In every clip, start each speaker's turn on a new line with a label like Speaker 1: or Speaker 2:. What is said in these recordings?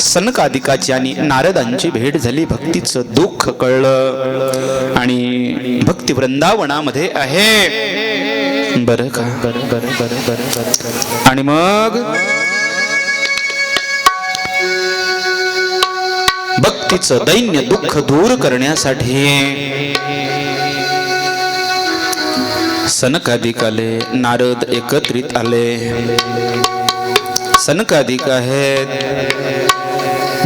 Speaker 1: सनकादिकाची आणि नारदांची भेट झाली. भक्तीचं दुःख कळलं. आणि भक्ती वृंदावनामध्ये आहे. बरं का? बरं बरं बरं आणि मग? भक्तीचं दैन्य दुःख दूर करण्यासाठी सनकाधिक आले नारद एकत्रित आले. सनकाधिक आहेत.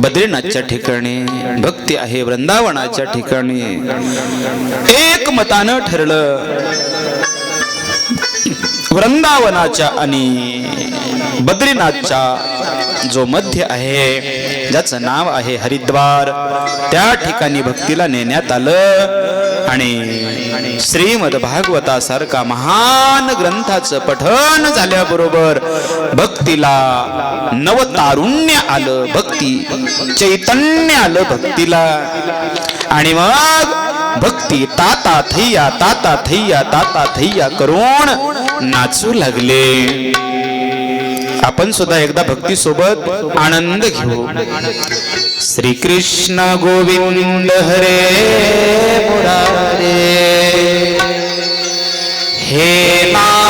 Speaker 1: बद्रीनाथच्या ठिकाणी. भक्ती आहे वृंदावनाच्या ठिकाणी. एक मतानं ठरलं. वृंदावनाच्या आणि बद्रीनाथच्या जो मध्य आहे ज्याचं नाव आहे हरिद्वार त्या ठिकाणी भक्तीला नेण्यात आलं. आणि श्रीमद भागवतासारखा महान ग्रंथाचं पठन झाल्याबरोबर भक्तीला नवतारुण्य आलं भक्ती चैतन्य आलं भक्तीला. आणि मग भक्ती ताता थैया ताता थैया ताता थैया करून नाचू लागले. आपण सुद्धा एकदा भक्ती सोबत आनंद घेऊ. श्री कृष्ण गोविंद हरे मुरारे. हे
Speaker 2: ना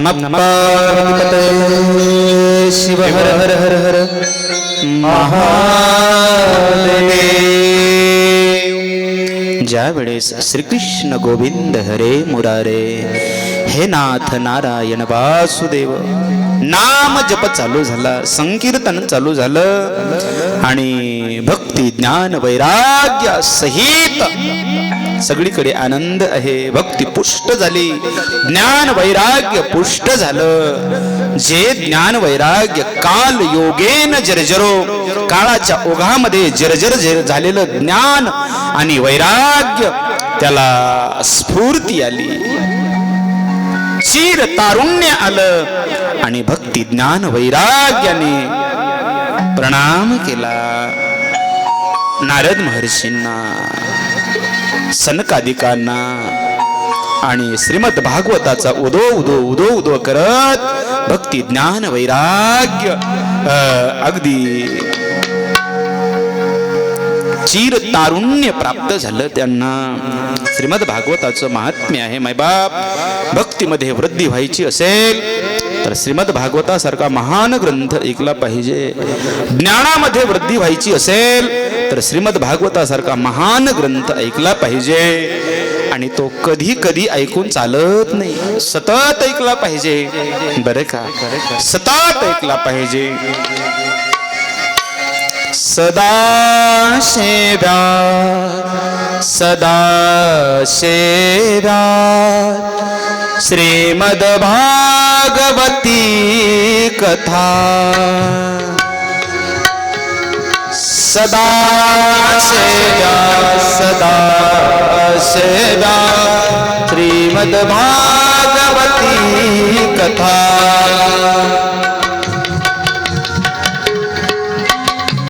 Speaker 1: नमः पार्वतीपतये शिव हर हर हर हर महादेव। ज्या वेळेस श्रीकृष्ण गोविंद हरे मुरारे। हे नाथ नारायण वासुदेव। नाम जप चालू झाला संकीर्तन चालू झालं आणि भक्ती ज्ञान वैराग्य सहित सगळीकडे आनंद आहे. भक्ती पुष्ट झाली. ज्ञान वैराग्य पुष्ट झालं. जे ज्ञान वैराग्य काल योगेन जर्जरो काळाच्या ओघामध्ये जर्जर झालेलं ज्ञान आणि वैराग्य त्याला स्फूर्ती आली. चिर तारुण्य आलं आणि भक्ती ज्ञान वैराग्याने प्रणाम केला. नारद महर्षींना सनकादिकांना आणि श्रीमद भागवताचा उदो उदो उदो उदो करत भक्ती ज्ञान वैराग्य अगदी चिर तारुण्य प्राप्त झालं त्यांना. श्रीमद भागवताचं महात्म्य आहे मायबाप भक्तीमध्ये वृद्धी व्हायची असेल तर श्रीमद भागवतासारखा महान ग्रंथ ऐकला पाहिजे. ज्ञानामध्ये वृद्धी व्हायची असेल तर श्रीमद भागवतासारखा महान ग्रंथ ऐकला पाहिजे. आणि तो कधी कधी ऐकून चालत नाही. सतत ऐकला पाहिजे. बरं का? सतत ऐकला पाहिजे. सदा शेव्या सदा शेव्या श्रीमद भागवती कथा। सदा सेवा सदा सेवा श्रीमद भागवती कथा।